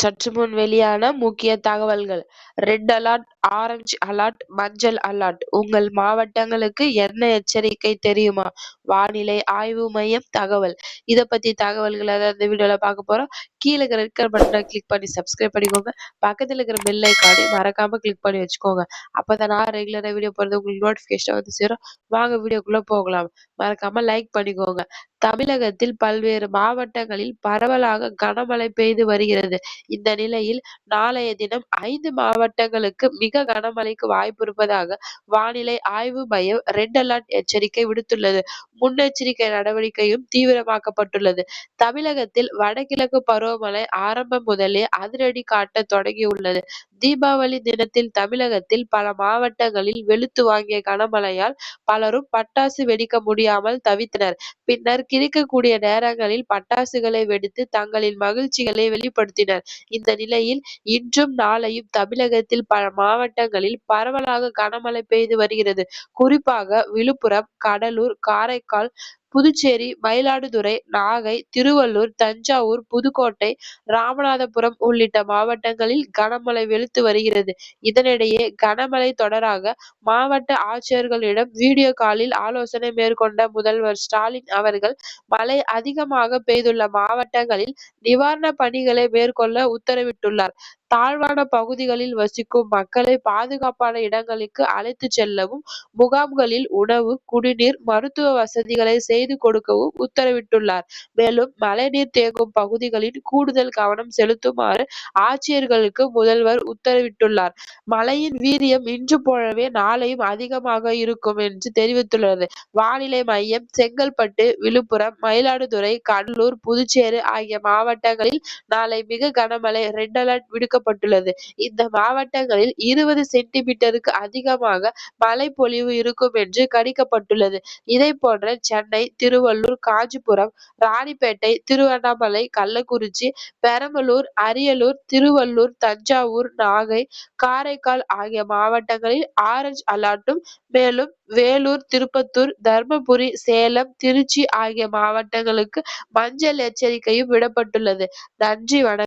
சற்று முன் வெளியான முக்கிய தகவல்கள். ரெட் அலர்ட் ஆரஞ்சு அலர்ட் மஞ்சள் அலர்ட் உங்கள் மாவட்டங்களுக்கு என்ன எச்சரிக்கை தெரியுமா? வானிலை ஆய்வு மையம் தகவல். இத பத்தி தகவல்கள் தான் இந்த வீடியோல பார்க்க போறோம்? கீழே இருக்கிற ரெட் பட்டனை கிளிக் பண்ணி சப்ஸ்கிரைப் பண்ணிக்கோங்க. பக்கத்துல இருக்கிற பெல் ஐக்கானை மறக்காம கிளிக் பண்ணி வச்சுக்கோங்க. அப்பதான் நான் ரெகுலரா வீடியோ போடுறது உங்களுக்கு நோட்டிபிகேஷன் வந்து சேரும். வாங்க வீடியோக்குள்ள போகலாம். மறக்காம லைக் பண்ணிக்கோங்க. தமிழகத்தில் பல்வேறு மாவட்டங்களில் பரவலாக கனமழை பெய்து வருகிறது. இந்த நிலையில் நாளைய தினம் ஐந்து மாவட்டங்களுக்கு மிக கனமழைக்கு வாய்ப்பு இருப்பதாக வானிலை ஆய்வு மையம் ரெட் அலர்ட் எச்சரிக்கை விடுத்துள்ளது. முன்னெச்சரிக்கை நடவடிக்கையும் தீவிரமாக்கப்பட்டுள்ளது. தமிழகத்தில் வடகிழக்கு பருவமழை ஆரம்பம் முதலே அதிரடி காட்ட தொடங்கியுள்ளது. தீபாவளி தினத்தில் தமிழகத்தில் பல மாவட்டங்களில் வெளுத்து வாங்கிய கனமழையால் பலரும் பட்டாசு வெடிக்க முடியாமல் தவித்தனர். பின்னர் கிடைக்கக்கூடிய நேரங்களில் பட்டாசுகளை வெடித்து தங்களின் மகிழ்ச்சிகளை வெளிப்படுத்தினர். இந்த நிலையில் இன்றும் நாளையும் தமிழகத்தில் பல மாவட்டங்களில் பரவலாக கனமழை பெய்து வருகிறது. குறிப்பாக விழுப்புரம் கடலூர் காரைக்கால் புதுச்சேரி மயிலாடுதுறை நாகை திருவள்ளூர் தஞ்சாவூர் புதுக்கோட்டை ராமநாதபுரம் உள்ளிட்ட மாவட்டங்களில் கனமழை வெளுத்து வருகிறது. இதனிடையே கனமழை தொடராக மாவட்ட ஆட்சியர்களிடம் வீடியோ காலில் ஆலோசனை மேற்கொண்ட முதல்வர் ஸ்டாலின் அவர்கள் மழை அதிகமாக பெய்துள்ள மாவட்டங்களில் நிவாரண பணிகளை மேற்கொள்ள உத்தரவிட்டுள்ளார். தாழ்வான பகுதிகளில் வசிக்கும் மக்களை பாதுகாப்பான இடங்களுக்கு அழைத்து செல்லவும் முகாம்களில் உணவு குடிநீர் மருத்துவ வசதிகளை செய்து கொடுக்கவும் உத்தரவிட்டுள்ளார். மேலும் மழைநீர் தேங்கும் பகுதிகளில் கூடுதல் கவனம் செலுத்துமாறு ஆட்சியர்களுக்கு முதல்வர் உத்தரவிட்டுள்ளார். மழையின் வீரியம் இன்று போலவே நாளையும் அதிகமாக இருக்கும் என்று தெரிவித்துள்ளது. வானிலை மையம் செங்கல்பட்டு விழுப்புரம் மயிலாடுதுறை கடலூர் புதுச்சேரி ஆகிய மாவட்டங்களில் நாளை மிக கனமழை ரெட் அலர்ட் விடுக்கப்பட்டுள்ளது. இந்த மாவட்டங்களில் இருபது சென்டிமீட்டருக்கு அதிகமாக மழை பொழிவு இருக்கும் என்று கணிக்கப்பட்டுள்ளது. இதை போன்ற சென்னை திருவள்ளூர் காஞ்சிபுரம் ராணிப்பேட்டை திருவண்ணாமலை கள்ளக்குறிச்சி பெரம்பலூர் அரியலூர் திருவள்ளூர் தஞ்சாவூர் நாகை காரைக்கால் ஆகிய மாவட்டங்களில் ஆரஞ்சு அலர்ட்டும் மேலும் வேலூர் திருப்பத்தூர் தர்மபுரி சேலம் திருச்சி ஆகிய மாவட்டங்களுக்கு மஞ்சள் எச்சரிக்கையும் விடப்பட்டுள்ளது. நன்றி வணக்கம்.